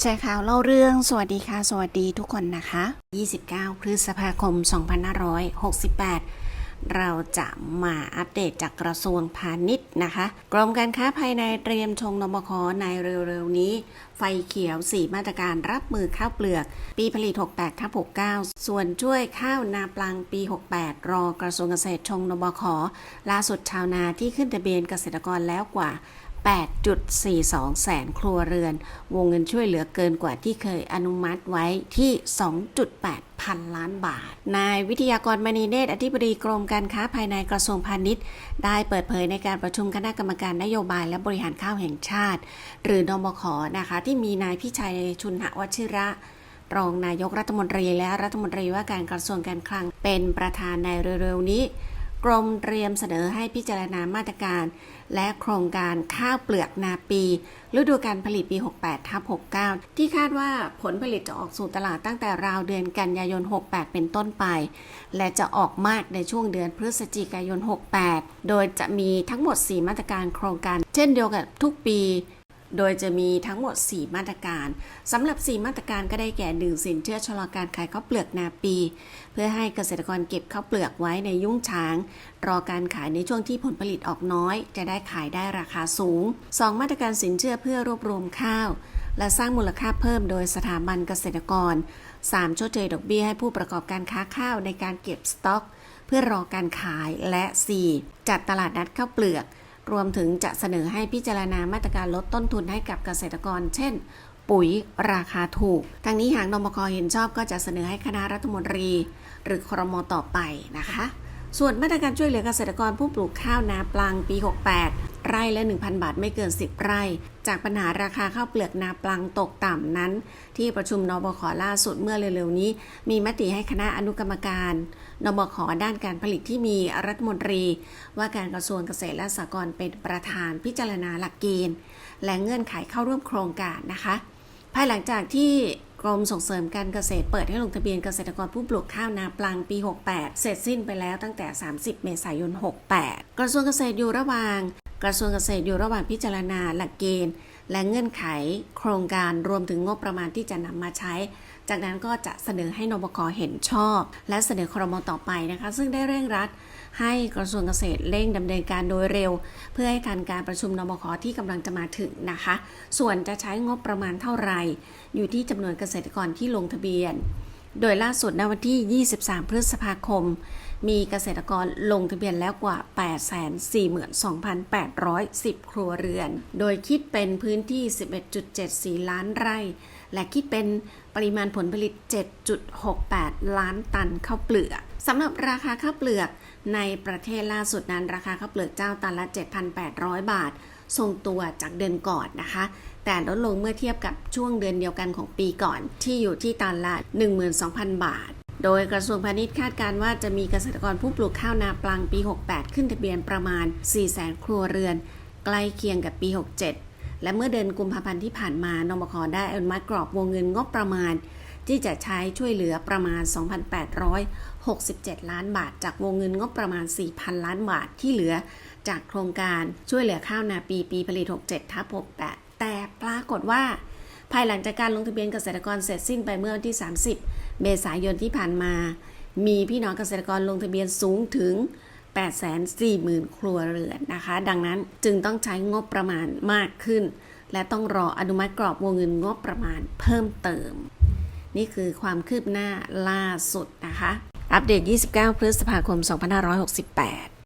แชร์ข่าวเล่าเรื่องสวัสดีค่ะ สวัสดีทุกคนนะคะ 29 พฤษภาคม 2568 เราจะมาอัปเดตจากกระทรวงพาณิชย์นะคะ กรมการค้าภายในเตรียมชงนมคในเร็วๆนี้ ไฟเขียว 4 มาตรการรับมือข้าวเปลือก ปีผลิต 68ทับ69 ส่วนช่วยข้าวนาปลังปี 68 รอกระทรวงเกษตรชงนมคล่าสุดชาวนาที่ขึ้นทะเบียนเกษตรกรแล้วกว่า 8.42 แสนครัวเรือน วงเงินช่วยเหลือเกินกว่าที่เคยอนุมัติไว้ที่ 2.8 พันล้านบาท นายวิทยากรมณีเนตรอธิบดีกรมการค้าภายในกระทรวงพาณิชย์ ได้เปิดเผยในการประชุมคณะกรรมการนโยบายและบริหารข้าวแห่งชาติ หรือนมขนะคะที่มีนายพิชัยชุนหวชิระรองนายกรัฐมนตรีและรัฐมนตรีว่าการกระทรวงการคลังเป็นประธานในเร็วๆนี้ กรมเตรียมเสนอให้พิจารณามาตรการ และโครงการข้าวเปลือกนาปี ฤดูการผลิตปี 68ทับ69 ที่คาดว่าผลผลิตจะออกสู่ตลาดตั้งแต่ราวเดือนกันยายน 68 เป็นต้นไป และจะออกมากในช่วงเดือนพฤศจิกายน 68 โดยจะมีทั้งหมด 4 มาตรการโครงการ เช่นเดียวกับทุกปี โดยจะมีทั้งหมด 4 มาตรการสำหรับ 4 มาตรการก็ได้แก่1สินเชื่อชะลอการขายข้าวเปลือกนาปี เพื่อให้เกษตรกรเก็บข้าวเปลือกไว้ในยุ้งช้าง รอการขายในช่วงที่ผลผลิตออกน้อย จะได้ขายได้ราคาสูง 2 มาตรการสินเชื่อเพื่อรวบรวมข้าว และสร้างมูลค่าเพิ่มโดยสถาบันเกษตรกร 3 ชดเชยดอกเบี้ยให้ผู้ประกอบการค้าข้าวในการเก็บสต็อก เพื่อรอการขายและ 4 จัดตลาดนัดข้าวเปลือก รวมถึงจะเสนอให้พิจารณามาตรการลดต้นทุนให้กับเกษตรกร เช่น ปุ๋ยราคาถูก ทางนี้หากนมคเห็นชอบก็จะเสนอให้คณะรัฐมนตรี หรือครมต่อไปนะคะ ส่วนมาตรการช่วยเหลือเกษตรกรผู้ปลูกข้าวนาปลังปี 68 ไร่ละ 1,000 บาทไม่เกิน 10 ไร่ จากปัญหาราคาข้าวเปลือกนาปลังตกต่ำนั้น ที่ประชุมนบขล่าสุดเมื่อเร็วๆนี้ มีมติให้คณะอนุกรรมการนบขด้านการผลิตที่มีรัฐมนตรี ว่าการกระทรวงเกษตรและสหกรณ์เป็นประธานพิจารณาหลักเกณฑ์ และเงื่อนไขเข้าร่วมโครงการนะคะ ภายหลังจากที่กรมส่งเสริมการเกษตรเปิดให้ลงทะเบียนเกษตรกรผู้ปลูกข้าวนาปลังปี 68 เสร็จสิ้นไปแล้วตั้งแต่ 30 เมษายน 68 กระทรวงเกษตรอยู่ระหว่าง กระทรวงเกษตรอยู่ระหว่างพิจารณาหลักเกณฑ์ และเงื่อนไข โครงการรวมถึงงบประมาณที่จะนำมาใช้ จากนั้นก็จะเสนอให้นบคเห็นชอบ และเสนอครมต่อไปนะคะ ซึ่งได้เร่งรัดให้กระทรวงเกษตรเร่งดำเนินการโดยเร็ว เพื่อให้ทันการประชุมนบคที่กำลังจะมาถึงนะคะ ส่วนจะใช้งบประมาณเท่าไหร่ อยู่ที่จำนวนเกษตรกรที่ลงทะเบียน โดยล่าสุดในวันที่ 23 พฤษภาคม มีเกษตรกรลงทะเบียนแล้วกว่า 842,810 ครัวเรือน โดยคิดเป็นพื้นที่ 11.74 ล้านไร่ และคิดเป็นปริมาณผลผลิต 7.68 ล้านตันข้าวเปลือกสำหรับราคาข้าวเปลือกในประเทศล่าสุดนั้น ราคาข้าวเปลือกเจ้าตันละ 7,800 บาท ทรงตัวจากเดือนก่อนนะคะ แต่ลดลงเมื่อเทียบกับช่วงเดือนเดียวกันของปีก่อน ที่อยู่ที่ตันละ 12,000 บาท โดยกระทรวงพาณิชย์คาดการณ์ว่าจะมีเกษตรกรผู้ปลูกข้าวนาปลังปี 68 ขึ้นทะเบียนประมาณ 400,000 ครัวเรือน ใกล้เคียงกับปี 67 และเมื่อเดือนกุมภาพันธ์ที่ผ่านมานมคได้อนุมัติกรอบวงเงินงบประมาณ ที่จะใช้ช่วยเหลือประมาณ 2,867 ล้านบาท จากวงเงินงบประมาณ 4,000 ล้านบาทที่เหลือจากโครงการช่วยเหลือข้าวนาปีปีผลิต 67ทับ68แปรากฏว่า ภายหลังจากการลงทะเบียนเกษตรกรเสร็จสิ้นไปเมื่อวันที่ 30 เมษายนที่ผ่านมา มีพี่น้องเกษตรกรลงทะเบียนสูงถึง 840,000 ครัวเรือนนะคะ ดังนั้นจึงต้องใช้งบประมาณมากขึ้น และต้องรออนุมัติกรอบวงเงินงบประมาณเพิ่มเติม นี่คือความคืบหน้าล่าสุดนะคะ อัปเดต 29 พฤษภาคม 2568